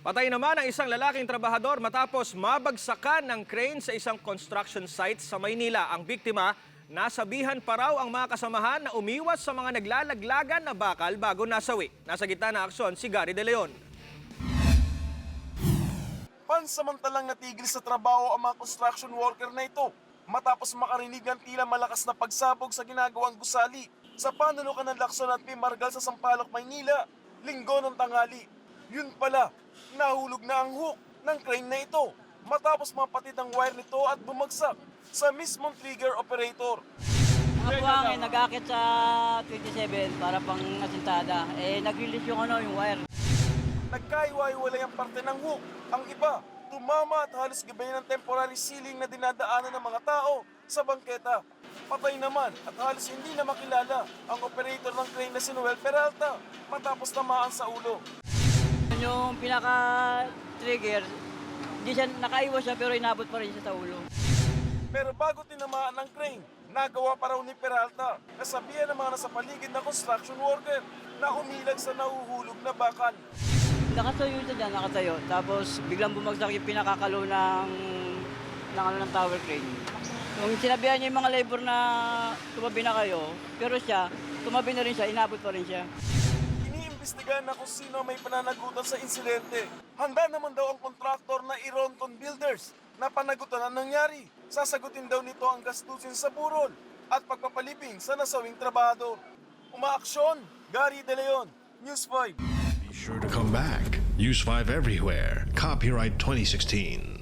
Patay naman ang isang lalaking trabahador matapos mabagsakan ng crane sa isang construction site sa Maynila. Ang biktima, nasabihan pa raw ang mga kasamahan na umiwas sa mga naglalaglagan na bakal bago nasawi. Nasa gitna ng aksyon si Gary De Leon. Pansamantalang natigil sa trabaho ang mga construction worker na ito matapos makarinig ng tila malakas na pagsabog sa ginagawang gusali sa panunukan ng Lacson at Pimargal sa Sampaloc, Maynila, linggo ng tanghali. Yun pala, nahulog na ang hook ng crane na ito matapos mapatid ang wire nito at bumagsak sa mismong trigger operator. Mga buhangin, nag-akit sa 27 para pang asintada. Eh, nag-release yung ano, yung wire. Nagkaiwaiwalay ang parte ng hook. Ang iba, tumama at halos gabayan ng temporary ceiling na dinadaanan ng mga tao sa bangketa. Patay naman at halos hindi na makilala ang operator ng crane na si Noel Peralta matapos tamaan sa ulo. Yun Yung pinaka-trigger, hindi siya, nakaiwas siya pero inabot pa rin siya sa ulo. Pero bago tinamaan ng crane, nagawa pa raw ni Peralta nasabihan ng mga nasa paligid na construction worker na umilag sa nahuhulog na bakal. Nakatayo siya dyan, nakatayo. Tapos biglang bumagsak yung pinakakalo ng, ng, ano, ng tower crane. Yung sinabihan niya yung mga labor na tumabi na kayo, pero siya, tumabi na rin siya, inabot pa rin siya. Iniimbestigahan na kung sino may pananagutan sa insidente. Handa naman daw ang kontraktor na Ironton Builders na panagutan ang nangyari. Sasagutin daw nito ang gastusin sa burol at pagpapaliping sa nasawing trabahador. Umaaksyon, Gary De Leon, News 5. Be sure to come back. Use 5 everywhere. Copyright 2016.